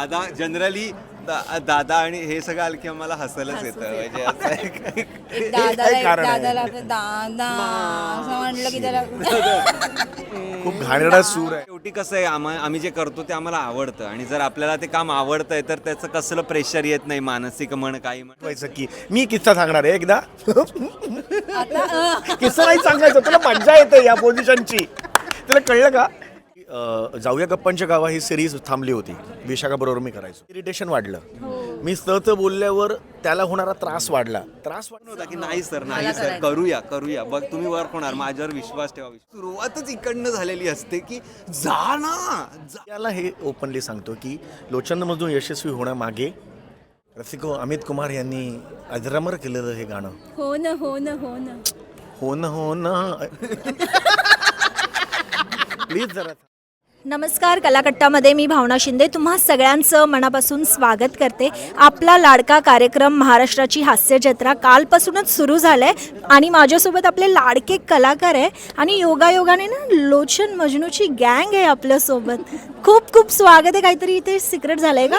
दादा जनरली दादा आणि हे सगळं आलं की आम्हाला हसायलाच येतं म्हणजे असं आहे काय- एक दादाला एक कारण आहे? दादाला आपलं दादा असं म्हटलं की त्याला खूप घाणेरडा सूर आहे. शेवटी कसं आहे आम्हा आम्ही जे करतो ते आम्हाला आवडतं. आणि जर आपल्याला ते काम आवडतंय तर त्याचं कसलं प्रेशर येत नाही मानसिक म्हण काही म्हण. व्हायचं की मी किस्सा सांगणार आहे एकदा. किस्सा नाही सांगायचं तुला मज्जा येते या पोझिशनची तुला कळलं का? जाऊया गप्पांच्या गावा ही सिरीज थांबली होती. विशाखा बरोबर मी करायचो. इरिटेशन वाढलं. मी सच बोलल्यावर त्याला होणारा त्रास वाढला. त्रास वाढला होता की नाही सर नाही सर करूया करूया. बग तुम्ही वर्क होणार माझ्यावर विश्वास ठेवा. सुरुवातच इकडनं झालेली असते की जा ना जा. त्याला हे ओपनली सांगतो की लोचनमधून यशस्वी होण्यामागे रसिको अमित कुमार यांनी अजरामर केलेलं हे गाणं. हो ना हो ना हो ना. हो ना हो ना. प्लीज जरा नमस्कार कलाकट्टामध्ये मी भावना शिंदे. तुम्हा सगळ्यांचं मनापासून स्वागत करते. आपला लाडका कार्यक्रम महाराष्ट्राची हास्य जत्रा कालपासूनच सुरू झाला आहे आणि माझ्यासोबत आपले लाडके कलाकार आहे आणि योगायोगाने ना लोचन मजनूची गँग आहे आपल्यासोबत. खूप खूप स्वागत आहे. काहीतरी इथे सिक्रेट झालंय का?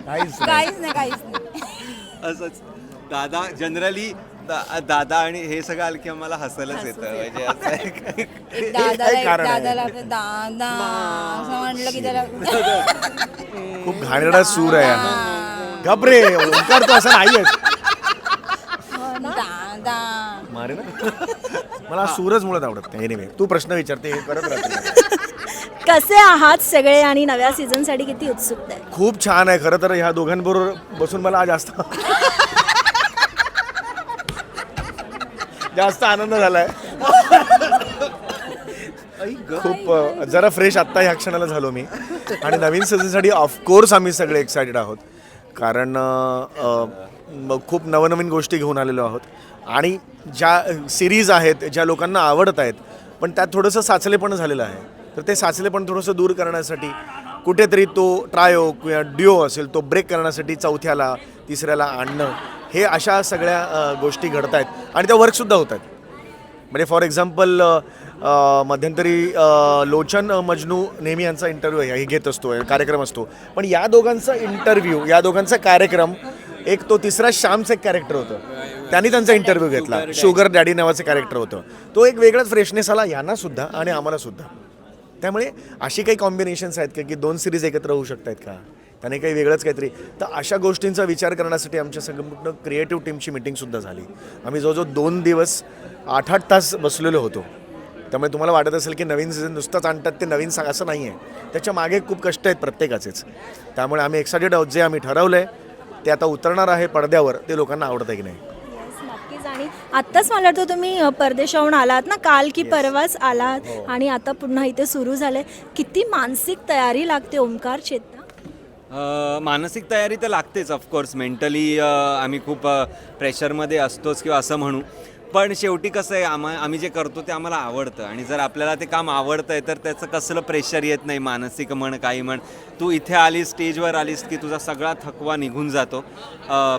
काहीच काहीच नाही काहीच नाही. असंच. दादा जनरली दादा आणि हे सगळं आलं की आम्हाला हसायलाच येतं. म्हणजे असं आहे काय- एक दादाला एक कारण आहे? दादाला आपलं दादा असं म्हटलं की त्याला खूप घाणेरडा सूर आहे. घबरे ओंकार तो असा नाहीयेच दादा. मारे ना. मला सूरज मुळात आवडत नाही. एनिवे तू प्रश्न विचारते हे करत राहते कसे आहात सगळे आणि नव्या सीझनसाठी किती उत्सुकता आहे? खूप छान आहे. खरं तर ह्या दोघांबरोबर बसून मला जास्त जास्त आनंद झालाय. खूप जरा फ्रेश आत्ता ह्या क्षणाला झालो मी. आणि नवीन सीझनसाठी ऑफकोर्स आम्ही सगळे एक्सायटेड आहोत. कारण अ, खूप नवनवीन गोष्टी घेऊन आलेलो आहोत. आणि ज्या सिरीज आहेत ज्या लोकांना आवडत आहेत पण त्यात थोडंसं साचलेपण झालेलं आहे. तर ते साचलेपण थोडंसं दूर करण्यासाठी कुठेतरी तो ट्रायो किंवा ड्युओ असेल तो ब्रेक करण्यासाठी चौथ्याला तिसऱ्याला आणणं हे अशा सगळ्या गोष्टी घडत आहेत आणि त्या वर्कसुद्धा होत आहेत म्हणजे फॉर एक्झाम्पल मध्यंतरी लोचन मजनू नेहमी यांचा इंटरव्ह्यू हे घेत असतो कार्यक्रम असतो. पण या दोघांचा इंटरव्ह्यू या दोघांचा कार्यक्रम एक तो तिसरा श्यामचं एक कॅरेक्टर होतं. त्यांनी त्यांचा इंटरव्ह्यू घेतला. शुगर डॅडी नावाचं कॅरेक्टर होतं. तो एक वेगळाच फ्रेशनेस आला यांना सुद्धा आणि आम्हाला सुद्धा. त्यामुळे अशी काही कॉम्बिनेशन्स आहेत का की दोन सिरीज एकत्र होऊ शकत आहेत का? त्याने काही वेगळंच काहीतरी. तर अशा गोष्टींचा विचार करण्यासाठी आमच्या संपूर्ण क्रिएटिव्ह टीमची मिटिंगसुद्धा झाली. आम्ही जवळजवळ दोन दिवस आठ आठ तास बसलेलो होतो. त्यामुळे तुम्हाला वाटत असेल की नवीन सीझन नुसतंच आणतात ते नवीन सांग असं नाही आहे त्याच्यामागे खूप कष्ट आहेत प्रत्येकाचेच. त्यामुळे आम्ही एक्सायटेड आहोत जे आम्ही ठरवलं आहे ते आता उतरणार आहे पडद्यावर ते लोकांना आवडतं की नाही. आणि आत्ताच मला वाटतं तुम्ही परदेशाहून आलात ना काल की परवाच आलात आणि आता पुन्हा इथे सुरू झालंय. किती मानसिक तयारी लागते ओंकार चेतना? मानसिक तयारी तर लागतेच ऑफकोर्स मेंटली आम्ही खूप प्रेशरमध्ये असतोच किंवा असं म्हणू. पण शेवटी कसं आहे आम्हा आम्ही जे करतो ते आम्हाला आवडतं. आणि जर आपल्याला ते काम आवडतं आहे तर त्याचं कसलं प्रेशर येत नाही मानसिक म्हण काही म्हण. तू इथे आलीस स्टेजवर आलीस की तुझा सगळा थकवा निघून जातो.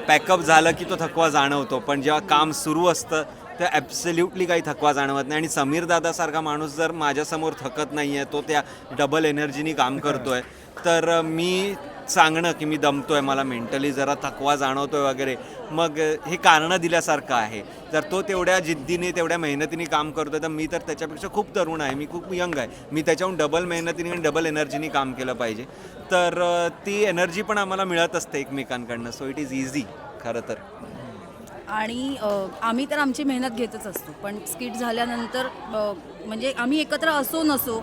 पॅकअप झालं की तो थकवा जाणवतो. पण जेव्हा काम सुरू असतं तर ॲब्सल्युटली काही थकवा जाणवत नाही. आणि समीर दादासारखा माणूस जर माझ्यासमोर थकत नाही आहे तो त्या डबल एनर्जीनी काम करतो आहे तर मी सांगणं की मी दमतोय मला मेंटली जरा थकवा जाणवतोय वगैरे. मग हे कारणं दिल्यासारखं आहे. जर तो तेवढ्या जिद्दीने तेवढ्या मेहनतीने काम करतो तर मी तर त्याच्यापेक्षा खूप तरुण आहे. मी खूप यंग आहे. मी त्याच्याहून डबल मेहनतीने आणि डबल एनर्जीने काम केलं पाहिजे. तर ती एनर्जी पण आम्हाला मिळत असते एकमेकांकडनं. सो इट इज इझी खरं तर. आणि आम्ही तर आमची मेहनत घेतच असतो. पण स्किट झाल्यानंतर म्हणजे आम्ही एकत्र असो नसो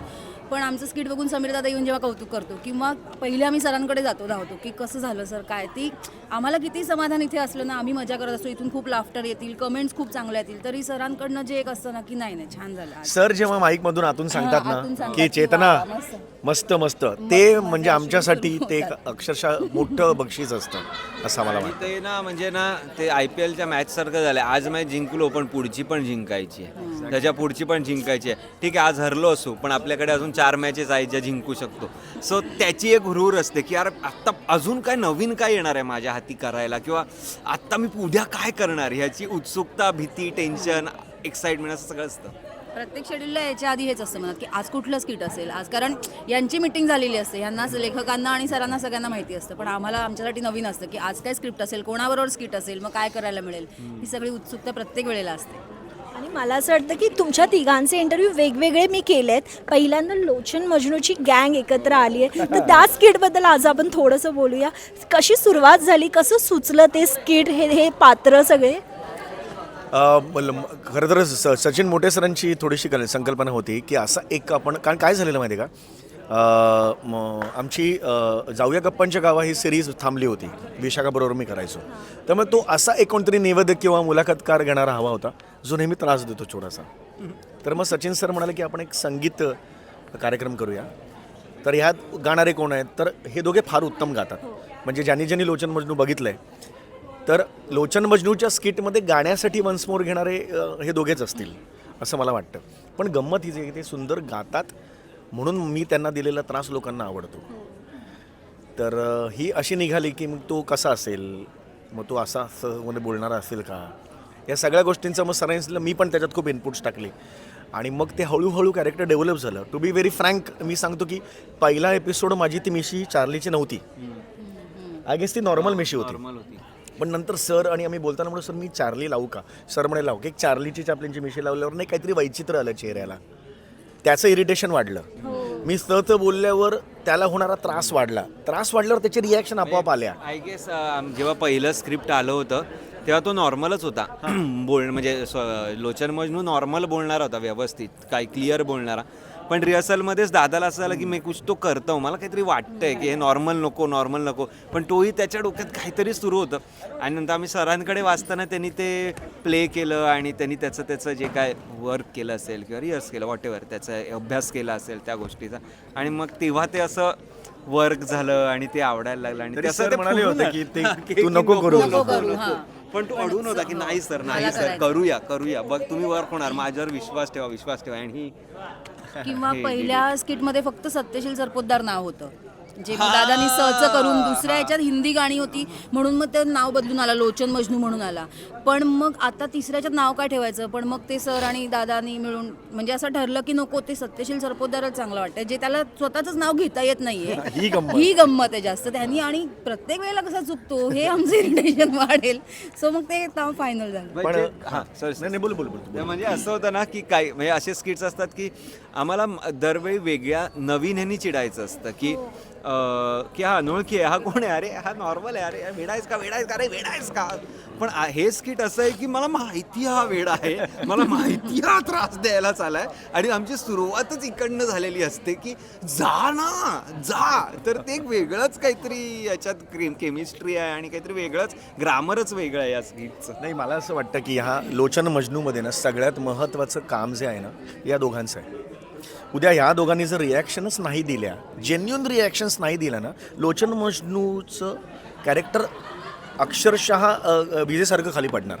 पण आमचं स्किट बघून समीर दादा येऊन जेव्हा कौतुक करतो किंवा पहिले आम्ही सरांकडे जातो धावतो की कसं झालं सर काय? ती आम्हाला किती समाधान इथे असलं ना आम्ही मजा करत असतो. इथून खूप लाफ्टर येतील कमेंट्स खूप चांगल्या येतील. तरी सरांकडनं जे एक असतं ना की नाही नाही छान झालं. आज. सर जेव्हा माईक मधून आतून सांगतात आतून ना सांगतात. की की चेतना वा, मस्त. मस्त मस्त. ते म्हणजे आमच्यासाठी ते एक अक्षरशः मोठं बक्षीस असतं असं मला वाटतं ते ना म्हणजे ना ते आय पी एलच्या मॅच सारखं झालं आज मॅच जिंकलो पण पुढची पण जिंकायची आहे. त्याच्या पुढची पण जिंकायची आहे. ठीक आहे आज हरलो असू पण आपल्याकडे अजून चार मॅचेस आहेत ज्या जिंकू शकतो. सो त्याची एक हुरूर असते की यार आत्ता अजून काय नवीन काय येणार आहे माझ्या हाती करायला किंवा आत्ता मी उद्या काय करणार ह्याची उत्सुकता भीती टेन्शन एक्साइटमेंट असं सगळं असतं. प्रत्येक शेड्यूलला याच्या आधी हेच असतं म्हणत की आज कुठलं स्किट असेल. आज कारण यांची मिटिंग झालेली असते. यांना लेखकांना आणि सरांना सगळ्यांना माहिती असतं. पण आम्हाला आमच्यासाठी नवीन असतं की आज काय स्क्रिप्ट असेल कोणाबरोबर स्किट असेल मग काय करायला मिळेल? ही सगळी उत्सुकता प्रत्येक वेळेला असते. आणि मला असं वाटतं की तुमच्या तिघांचे इंटरव्ह्यू वेगवेगळे मी केले आहेत पहिल्यांदा लोचन मजनूची गँग एकत्र आली आहे. तर त्या स्किटबद्दल आज आपण थोडंसं बोलूया. कशी सुरुवात झाली? कसं सुचलं ते स्किट हे हे पात्र सगळे? खरं तर स- सचिन मोठे सरांची थोडीशी कल संकल्पना होती की असा एक आपण कारण काय झालेलं माहिती आहे का? आमची जाऊया गप्पांच्या गावा ही सिरीज थांबली होती. विशाखाबरोबर मी करायचो. त्यामुळे तो असा एक कोणतरी निवेदक किंवा मुलाखतकार घेणारा हवा होता जो नेहमी त्रास देतो छोटासा तर मग सचिन सर म्हणाले की आपण एक संगीत कार्यक्रम करूया. तर ह्यात गाणारे कोण आहेत? तर हे दोघे फार उत्तम गातात. म्हणजे ज्यांनी ज्यांनी लोचन मजनू बघितलं आहे तर लोचन मजनूच्या स्किटमध्ये गाण्यासाठी वन्समोर घेणारे हे दोघेच असतील असं मला वाटतं. पण गंमत ही जे आहे, ते सुंदर गातात म्हणून मी त्यांना दिलेला त्रास लोकांना आवडतो. तर अ, ही अशी निघाली की मग तो कसा असेल? मग तो असा असं मध्ये बोलणारा असेल का? या सगळ्या गोष्टींचं मग सरांनी मी पण त्याच्यात खूप इनपुट्स टाकले. आणि मग ते हळूहळू कॅरेक्टर डेव्हलप झालं. टू बी व्हेरी फ्रँक मी सांगतो की पहिला एपिसोड माझी ती मिशी चार्लीची नव्हती. आय गेस ती नॉर्मल मिशी होती. पण नंतर सर आणि आम्ही बोलताना म्हणून सर मी चार्ली लावू का? सर म्हणे लावू. की एक चार्लीची चापलींची मिशी लावल्यावर नाही काहीतरी वैचित्र आलं चेहऱ्याला. त्याचं इरिटेशन वाढलं. मी सच बोलल्यावर त्याला होणारा त्रास वाढला. त्रास वाढल्यावर त्याची रिॲक्शन आपोआप आल्या. आय गेस जेव्हा पहिलं स्क्रिप्ट आलं होतं तेव्हा तो नॉर्मलच होता. बोल म्हणजे लोचन मजनू नॉर्मल बोलणारा होता व्यवस्थित काय क्लिअर बोलणारा. पण रिहर्सलमध्येच दादाला असं झालं की मी कुछ तो करतो. मला काहीतरी वाटतंय की हे नॉर्मल नको नॉर्मल नको. पण तोही त्याच्या डोक्यात काहीतरी सुरू होतं. आणि नंतर आम्ही सरांकडे वाचताना त्यांनी ते प्ले केलं आणि त्यांनी त्याचं त्याचं जे काय वर्क केलं असेल किंवा रिहर्स केलं वॉट एव्हर त्याचा अभ्यास केला असेल त्या गोष्टीचा. आणि मग तेव्हा ते असं वर्क झालं आणि ते आवडायला लागलं आणि तरी म्हणाले होते की ते तू नको करू. नको करू. पण तो अडून होता की नाही सर नाही सर करूया करूया. बघ तुम्ही वर्क होणार. माझ्यावर विश्वास ठेवा विश्वास ठेवा. आणि ही किंवा पहिल्या स्किटमध्ये फक्त सत्यशील सरपोतदार नाव होतं. जे दादानी सहज करून दुसऱ्या ह्याच्यात हिंदी गाणी होती म्हणून मग ते नाव बदलून आला लोचन मजनू म्हणून आला. पण मग आता तिसऱ्याच्यात नाव काय ठेवायचं? पण मग ते सर आणि दादानी मिळून म्हणजे असं ठरलं की नको ते सत्यशील सरपोतदारच चांगलं वाटतं जे त्याला स्वतःच नाव घेता येत नाहीये. ही गंमत. ही गंमत आहे जास्त. त्यांनी आणि प्रत्येक वेळेला कसा चुकतो हे आमचं इरिटेशन वाढेल. सो मग ते नाव फायनल झालं. पण म्हणजे- हा, sorry, नाही नाही, बोल बोल म्हणजे असं होतं ना की काही म्हणजे असे स्किट्स असतात की आम्हाला म- दरवेळी वेगळ्या नवीन ह्यांनी चिडायचं असतं की अं, की हा अनोळखी आहे हा कोण आहे? अरे हा नॉर्मल आहे. अरे वेडायस का? वेडायस का? अरे आहेस का? पण हे स्किट असं आहे की मला माहिती हा वेडा आहे. मला माहिती हा त्रास द्यायला चालाय आणि आमची सुरुवातच इकडनं झालेली असते की जा ना जा. तर ते एक वेगळंच काहीतरी याच्यात केमिस्ट्री आहे आणि काहीतरी वेगळंच ग्रामरच वेगळं आहे या स्किटचं नाही मला असं वाटतं की ह्या लोचन मजनूमध्ये ना सगळ्यात महत्त्वाचं काम जे आहे ना या दोघांचं आहे. उद्या ह्या दोघांनी जर रिॲक्शनच नाही दिल्या जेन्युन रिॲक्शन्स नाही दिल्या ना लोचन मजनूचं कॅरेक्टर अक्षरशः विजेसारखं खाली पडणार.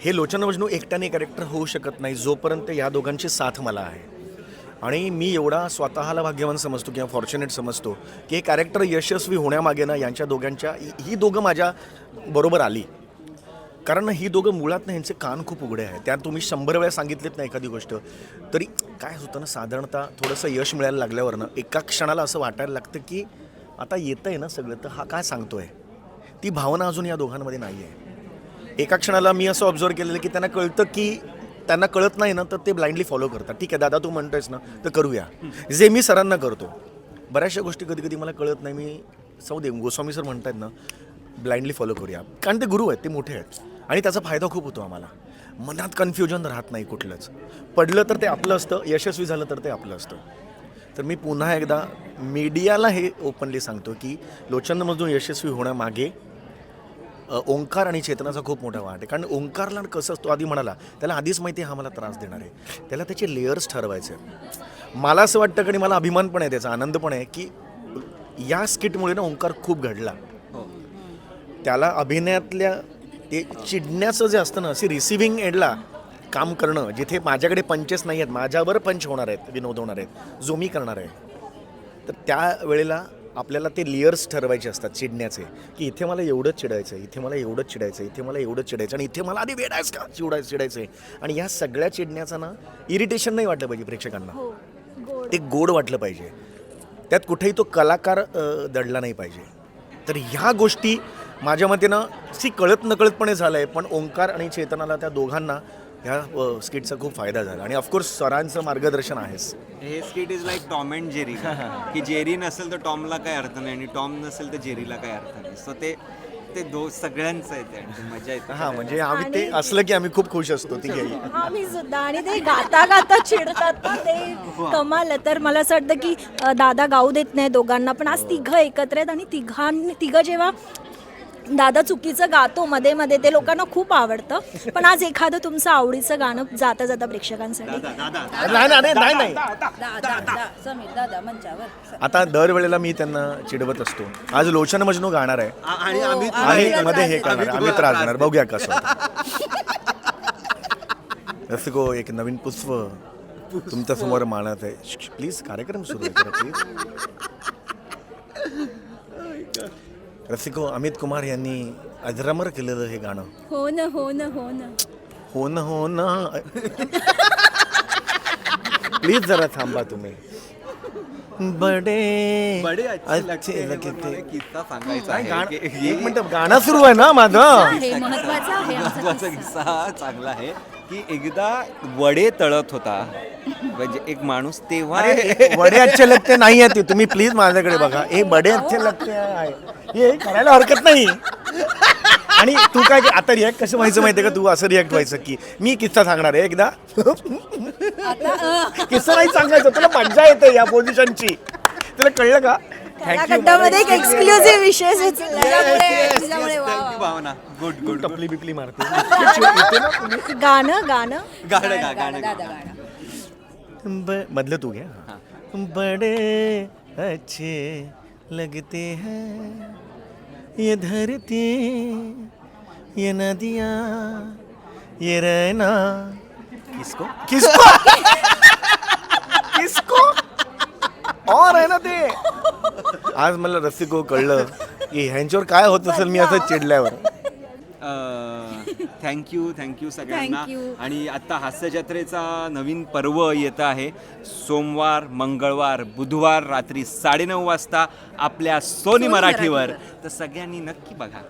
हे लोचन मजनू एकट्याने कॅरेक्टर होऊ शकत नाही जोपर्यंत ह्या दोघांची साथ मला आहे. आणि मी एवढा स्वतःला भाग्यवान समजतो किंवा फॉर्च्युनेट समजतो की हे कॅरेक्टर यशस्वी होण्यामागे ना यांच्या दोघांच्या ही दोघं माझ्या बरोबर आली. कारण ही दोघं मुळात ना ह्यांचे कान खूप उघडे आहेत. त्यात तुम्ही शंभर वेळा सांगितलेत ना एखादी गोष्ट. तरी काय होतं ना साधारणतः थोडंसं यश मिळायला लागल्यावर ना एका क्षणाला असं वाटायला लागतं की आता येतं आहे ना सगळं तर हा काय सांगतोय? ती भावना अजून या दोघांमध्ये नाही आहे एका क्षणाला मी असं ऑब्झर्व केलेलं की त्यांना कळतं की त्यांना कळत नाही ना तर ते ब्लाइंडली फॉलो करतात. ठीक आहे दादा तू म्हणतोयस ना तर करूया. जे मी सरांना करतो बऱ्याचशा गोष्टी कधी कधी मला कळत नाही. मी सौ गोस्वामी सर म्हणतायत ना ब्लाइंडली फॉलो करूया. कारण ते गुरु आहेत ते मोठे आहेत. आणि त्याचा फायदा खूप होतो आम्हाला. मनात कन्फ्युजन राहत नाही कुठलंच. पडलं तर ते आपलं असतं यशस्वी झालं तर ते आपलं असतं. तर मी पुन्हा एकदा मीडियाला हे ओपनली सांगतो की लोचंदमधून यशस्वी होण्यामागे ओंकार आणि चेतनाचा खूप मोठा वाट आहे. कारण ओंकारला कसं असतो आधी म्हणाला त्याला आधीच माहिती हा मला त्रास देणार आहे. त्याला त्याचे लेयर्स ठरवायचे मला असं वाटतं की आणि मला अभिमान पण आहे त्याचा आनंद पण आहे की या स्किटमुळे ना ओंकार खूप घडला. त्याला अभिनयातल्या ते चिडण्याचं जे असतं ना असे रिसिव्हिंग एंडला काम करणं जिथे माझ्याकडे पंचेस नाही आहेत माझ्यावर पंच होणार आहेत विनोद होणार आहेत जो मी करणार आहे तर त्या वेळेला आपल्याला ते लेयर्स ठरवायचे असतात चिडण्याचे की इथे मला एवढंच चिडायचं आहे इथे मला एवढंच चिडायचं आहे इथे मला एवढंच चिडायचं आणि इथे मला आधी वेडायच का? चिडायचं चिडायचं आहे आणि ह्या सगळ्या चिडण्याचा ना इरिटेशन नाही वाटलं पाहिजे प्रेक्षकांना. हो गोड. ते गोड वाटलं पाहिजे. त्यात कुठेही तो कलाकार दडला नाही पाहिजे. तर ह्या गोष्टी माझ्या मतेनं सी कळत नकळतपणे झालं आहे पण ओंकार आणि चेतनाला त्या दोघांना ह्या स्किटचा खूप फायदा झाला. आणि ऑफकोर्स सरांचं मार्गदर्शन आहेच. हे skit is like Tom and Jerry की जेरी नसेल तर टॉमला काय अर्थ नाही आणि टॉम नसेल तर जेरीला काय अर्थ नाही. सो ते ते दो सगळ्यांचं आहे ते. आणि ते मजा येते हां म्हणजे आम्ही ते असलं की आम्ही खूप खुश असतो ती घ्याई आम्ही सुद्धा. आणि ते गाता गाता चिडतात ना ते कमाल आहे. तर मला असं वाटतं की अ, दादा गाऊ देत नाही दोघांना पण आज तिघं एकत्र आहेत आणि तिघांनी तिघं जेव्हा दादा चुकीचं गातो मध्ये मध्ये ते लोकांना खूप आवडतं. पण आज एखादं तुमचं आवडीचं गाणं जाता जाता प्रेक्षकांसाठी. नाही नाही नाही नाही आता दरवेळेला मी त्यांना चिडवत असतो. आज लोचन मजनू गाणार आहे. आणि आम्ही आणि मध्ये हे करणार आम्ही त्रास देणार बघूया कसं को एक नवीन पुष्प तुमच्यासमोर मानत आहे प्लीज कार्यक्रम सुरू आहे करा प्लीज रसिको अमित कुमार यांनी अजरामर केलेलं हे गाणं. हो न हो न हो न. हो ना हो ना. प्लीज जरा थांबा तुम्ही. बडे. बडे अच्छे लगते हैं, लगते. म्हणून मला एक किस्सा सांगायचा आहे गाणं- एक हे- मिनिट गाणं सुरू आहे ना माझं? हे महत्वाचं आहे आमचं महत्त्वाचा किस्सा चांगला आहे की एकदा वडे तळत होता. म्हणजे एक माणूस तेव्हा अरे वडे अच्छे लगते नाही आहे ते. तुम्ही प्लीज माझ्याकडे बघा. हे बडे अच्छे लगते आहे. हे करायला हरकत नाही. आणि तू काय आता रिॲक्ट कसं व्हायचं माहितीये का? तू असं रिॲक्ट व्हायचं की मी किस्सा सांगणार आहे एकदा. किस्सा नाही सांगायचं. तुला मज्जा येते या पोझिशनची तुला कळलं का? त्या गड्डामध्ये एक एक्सक्लुझिव्ह विषय सुचला. तिच्यामुळे तिच्यामुळे वा वा. भावना. गुड गुड टपली बिपली मारते. गाणं गाणं. गाणं गा गाणं गा. गाणं. ब- मधलं तू घ्या बड़े अच्छे लगते हैं. ये धरती ये नदियाँ ये रहना किसको? किसको? किसको? और आहे ना ते? आज मला रसिको कळलं की ह्यांच्यावर काय होत असेल मी असं चिडल्यावर. थँक्यू थँक्यू सगळ्यांना. Thank you. आणि आता हास्य जत्रेचा नवीन पर्व येत आहे. सोमवार मंगळवार बुधवार रात्री साडेनऊ वाजता आपल्या सोनी मराठीवर. तर सगळ्यांनी नक्की बघा.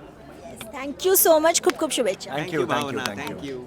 थँक्यू सो मच खूप खूप शुभेच्छा. You, Bhavana. थँक्यू